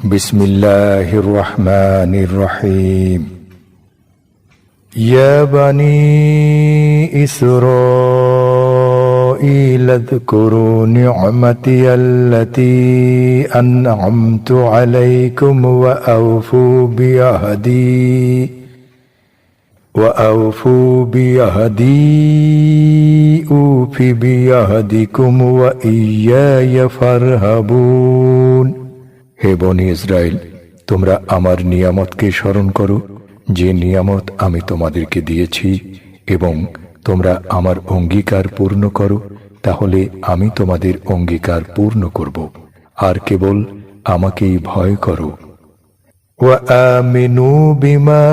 بسم الله الرحمن الرحيم. يا بني إسرائيل اذكروا نعمتي التي أنعمت عليكم وأوفوا بعهدي وأوفوا بعهدي أوف بعهدكم وإياي فارهبون. হে বনি ইসরায়েল তোমরা আমার নিয়ামতকে স্মরণ করো যে নিয়ামত আমি তোমাদেরকে দিয়েছি এবং তোমরা আমার অঙ্গীকার পূর্ণ করো তাহলে আমি তোমাদের অঙ্গীকার পূর্ণ করব আর কেবল আমাকেই ভয় করো وآمنوا بما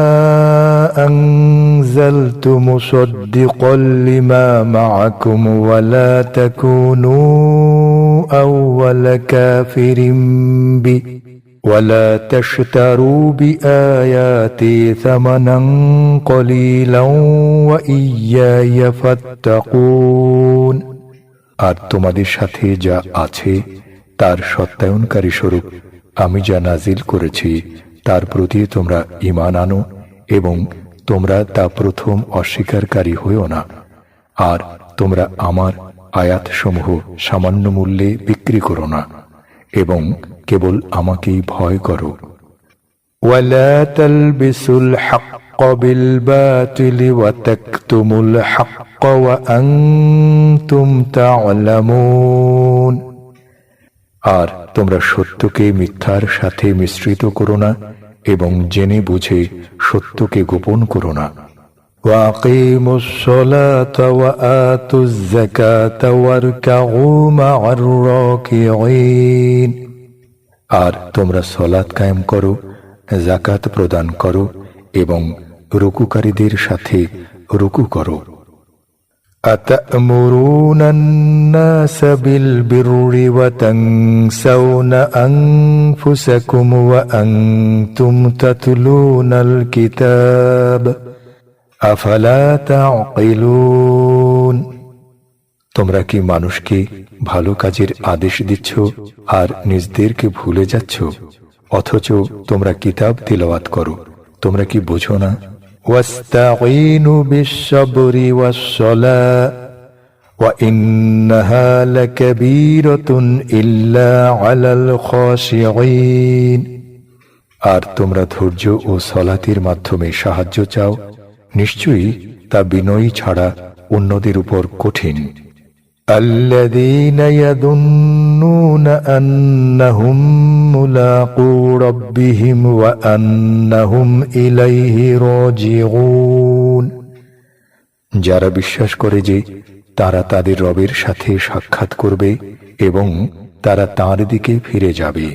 أنزلت مصدقا لما معكم ولا تكونوا أول كافر به ولا تشتروا بآياتي ثمنا قليلا وإياي فاتقون আর তোমাদের সাথে যা আছে তার সত্যায়নকারী স্বরূপ আমি যা নাজিল করেছি তার প্রতি তোমরা ঈমান আনো এবং তোমরা তা প্রথম অস্বীকারী হইও না আর তোমরা আমার আয়াতসমূহ সামান্য মূল্যে বিক্রি করো না এবং কেবল আমাকেই ভয় করো ولا تلبسوا الحق بالباطل وتكتموا الحق وأنتم تعلمون আর তোমরা সত্যকে মিথ্যার সাথে মিশ্রিত করো না এবং জেনে বুঝে সত্যকে গোপন করো না وأقيموا الصلاة وآتوا الزكاة واركعوا مع الراكعين আর তোমরা সলাৎ কায়েম করো জাকাত প্রদান করো এবং রুকুকারীদের সাথে রুকু করো أتأمرون الناس بالبر وتنسون أنفسكم وأنتم تتلون الكتاب أفلا تعقلون তোমরা কি মানুষকে ভালো কাজের আদেশ দিচ্ছ আর নিজদেরকে ভুলে যাচ্ছ অথচ তোমরা কিতাব তিলওয়াত করো তোমরা কি বোঝো না واستعينوا بالصبر والصلاة وإنها لكبيرة إلا على الخاشعين আর তোমরা ধৈর্য ও সলাতের মাধ্যমে সাহায্য চাও নিশ্চয়ই তা বিনয়ী ছাড়া অন্যদের উপর কঠিন الذين يظنون أنهم ملاقو ربهم وأنهم إليه راجعون যারা বিশ্বাস করে যে তারা তাদের রবের সাথে সাক্ষাৎ করবে এবং তারা তার দিকে ফিরে যাবে